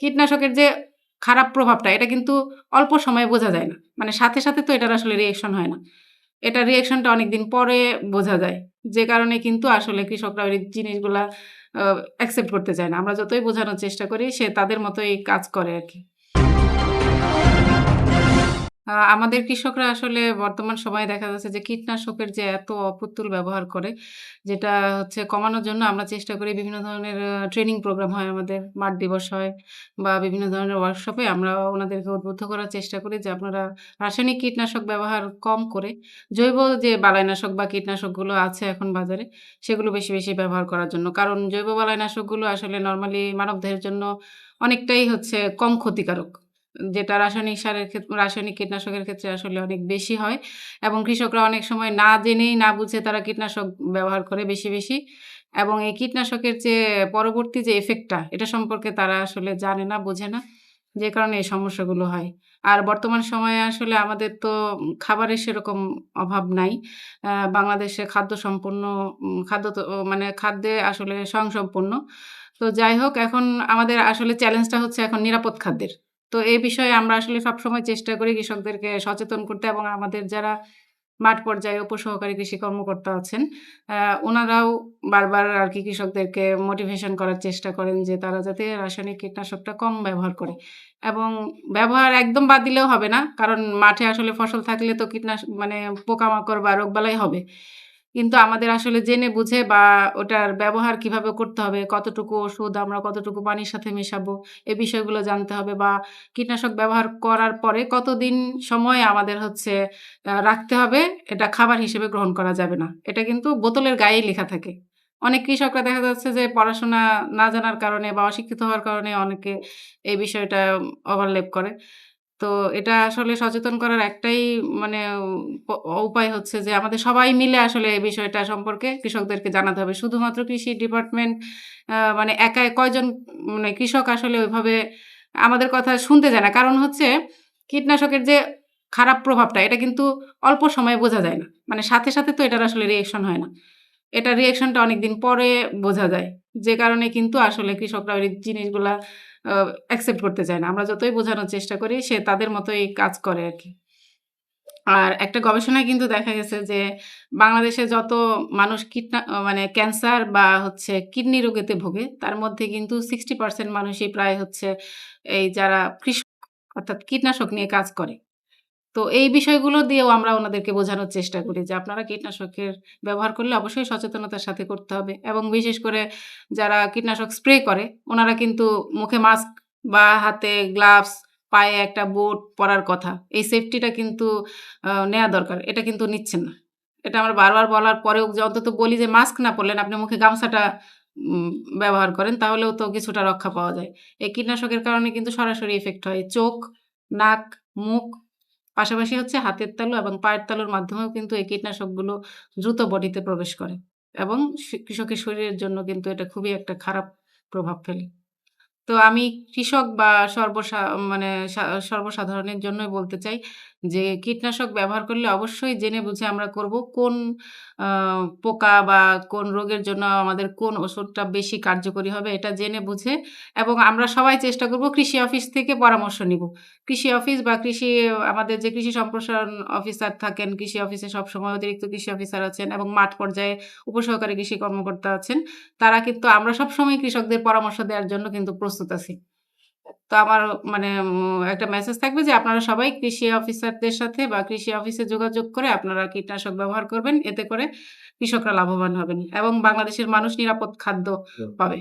কীটনাশকের যে খারাপ প্রভাবটা এটা কিন্তু অল্প সময়ে বোঝা যায় না। মানে সাথে, সাথে তো এটার আসলে রিয়েকশন হয় না। এটার রিয়েকশনটা অনেকদিন পরে বোঝা যায়। যে কারণে কিন্তু আসলে কৃষকরা ওই জিনিসগুলা অ্যাকসেপ্ট করতে চায় না। আমরা যতই বোঝানোর চেষ্টা করি সে তাদের মতোই কাজ করে আরকি। আ আমাদের কৃষকরা আসলে বর্তমান সময়ে দেখা যাচ্ছে যে কীটনাশকের যে এত অপ্রতুল ব্যবহার করে, যেটা হচ্ছে কমানোর জন্য আমরা চেষ্টা করি বিভিন্ন ধরনের ট্রেনিং প্রোগ্রাম হয় আমাদের, মাঠ দিবস হয় বা বিভিন্ন ধরনের ওয়ার্কশপে আমরা ওনাদেরকে উদ্বুদ্ধ করার চেষ্টা করি যে আপনারা রাসায়নিক কীটনাশক ব্যবহার কম করে জৈব যে বালাইনাশক বা কীটনাশকগুলো আছে এখন বাজারে, সেগুলো বেশি, বেশি ব্যবহার করার জন্য। কারণ জৈব বালাইনাশকগুলো আসলে নরমালি মানবদেহের জন্য অনেকটাই হচ্ছে কম ক্ষতিকারক। যেটা রাসায়নিক সারের ক্ষেত্রে রাসায়নিক কীটনাশকের ক্ষেত্রে আসলে অনেক বেশি হয় এবং কৃষকরা অনেক সময় না জেনেই না বুঝে তারা কীটনাশক ব্যবহার করে বেশি, বেশি এবং এই কীটনাশকের যে পরবর্তী যে এফেক্টটা এটা সম্পর্কে তারা আসলে জানে না, বোঝে না। যে কারণে এই সমস্যাগুলো হয়। আর বর্তমান সময়ে আসলে আমাদের তো খাবারের সেরকম অভাব নাই। বাংলাদেশে খাদ্য উম খাদ্য মানে খাদ্যে আসলে স্বয়ংসম্পূর্ণ। তো যাই হোক এখন আমাদের আসলে চ্যালেঞ্জটা হচ্ছে এখন নিরাপদ খাদ্যের। তো এই বিষয়ে আমরা আসলে সবসময় চেষ্টা করি কৃষকদেরকে সচেতন করতে এবং আমাদের যারা মাঠ পর্যায়ে উপসহকারী কৃষি কর্মকর্তা আছেন, ওনারাও বারবার আর কি কৃষকদেরকে মোটিভেশন করার চেষ্টা করেন যে তারা যাতে রাসায়নিক কীটনাশকটা কম ব্যবহার করে এবং ব্যবহার একদম বাদ দিলেও হবে না। কারণ মাঠে আসলে ফসল থাকলে তো কীটনাশক মানে পোকামাকড় বা রোগবালাই হবে। কিন্তু আমাদের আসলে জেনে বুঝে বা ওটার ব্যবহার কীভাবে করতে হবে, কতটুকু ওষুধ আমরা কতটুকু পানির সাথে মেশাবো, এই বিষয়গুলো জানতে হবে বা কীটনাশক ব্যবহার করার পরে কতদিন সময় আমাদের হচ্ছে রাখতে হবে, এটা খাবার হিসেবে গ্রহণ করা যাবে না। এটা কিন্তু বোতলের গায়েই লেখা থাকে। অনেক কৃষকরা দেখা যাচ্ছে যে পড়াশোনা না জানার কারণে বা অশিক্ষিত হওয়ার কারণে অনেকে এই বিষয়টা ওভারলেপ করে। তো এটা আসলে সচেতন করার একটাই মানে উপায় হচ্ছে যে আমাদের সবাই মিলে আসলে এই বিষয়টা সম্পর্কে কৃষকদেরকে জানাতে হবে। শুধুমাত্র কৃষি ডিপার্টমেন্ট মানে একাই কয়জন মানে কৃষক আসলে ওইভাবে আমাদের কথা শুনতে যায় না। কারণ হচ্ছে কীটনাশকের যে খারাপ প্রভাবটা এটা কিন্তু অল্প সময়ে বোঝা যায় না। মানে সাথে, সাথে তো এটার আসলে রিয়েকশন হয় না। এটার রিঅ্যাকশনটা অনেকদিন পরে বোঝা যায়। যে কারণে কিন্তু আসলে কৃষকরা ওই জিনিসগুলা অ্যাকসেপ্ট করতে চায় না। আমরা যতই বোঝানোর চেষ্টা করি, সে তাদের মতোই কাজ করে আর কি আর একটা গবেষণায় কিন্তু দেখা গেছে যে, বাংলাদেশে যত মানুষ কিডনা মানে ক্যান্সার বা হচ্ছে কিডনি রোগেতে ভোগে, তার মধ্যে কিন্তু 60% মানুষই প্রায় হচ্ছে এই যারা কৃষক, অর্থাৎ কীটনাশক নিয়ে কাজ করে। তো এই বিষয়গুলো দিয়েও আমরা ওনাদেরকে বোঝানোর চেষ্টা করি যে আপনারা কীটনাশকের ব্যবহার করলে অবশ্যই সচেতনতার সাথে করতে হবে এবং বিশেষ করে যারা কীটনাশক স্প্রে করে ওনারা কিন্তু মুখে মাস্ক বা হাতে গ্লাভস, পায়ে একটা বুট পরার কথা। এই সেফটিটা কিন্তু নেওয়া দরকার। এটা কিন্তু নিচ্ছেন না। এটা আমরা বারবার বলার পরেও যে অন্তত বলি যে মাস্ক না পরলেন আপনি মুখে গামছাটা ব্যবহার করেন তাহলেও তো কিছুটা রক্ষা পাওয়া যায়। এই কীটনাশকের কারণে কিন্তু সরাসরি এফেক্ট হয় চোখ, নাক, মুখ পাশাপাশি হচ্ছে হাতের তালু এবং পায়ের তালুর মাধ্যমেও কিন্তু এই কীটনাশকগুলো দ্রুত বডিতে প্রবেশ করে এবং কৃষকের শরীরের জন্য কিন্তু এটা খুবই একটা খারাপ প্রভাব ফেলে। তো আমি কৃষক বা সর্বসা মানে সা সর্বসাধারণের জন্যই বলতে চাই যে কীটনাশক ব্যবহার করলে অবশ্যই জেনে বুঝে আমরা করব। কোন পোকা বা কোন রোগের জন্য আমাদের কোন ওষুধটা বেশি কার্যকরী হবে এটা জেনে বুঝে এবং আমরা সবাই চেষ্টা করব কৃষি অফিস থেকে পরামর্শ নিব। কৃষি অফিস বা কৃষি আমাদের যে কৃষি সম্প্রসারণ অফিসার থাকেন, কৃষি অফিসে সবসময় অতিরিক্ত কৃষি অফিসার আছেন এবং মাঠ পর্যায়ে উপসহকারী কৃষি কর্মকর্তা আছেন। তারা কিন্তু আমরা সবসময় কৃষকদের পরামর্শ দেওয়ার জন্য কিন্তু প্রস্তুত আছি। তো আমার মানে একটা মেসেজ থাকবে যে আপনারা সবাই কৃষি অফিসারদের সাথে বা কৃষি অফিসে যোগাযোগ করে আপনারা কীটনাশক ব্যবহার করবেন। এতে করে কৃষকরা লাভবান হবেন এবং বাংলাদেশের মানুষ নিরাপদ খাদ্য পাবে।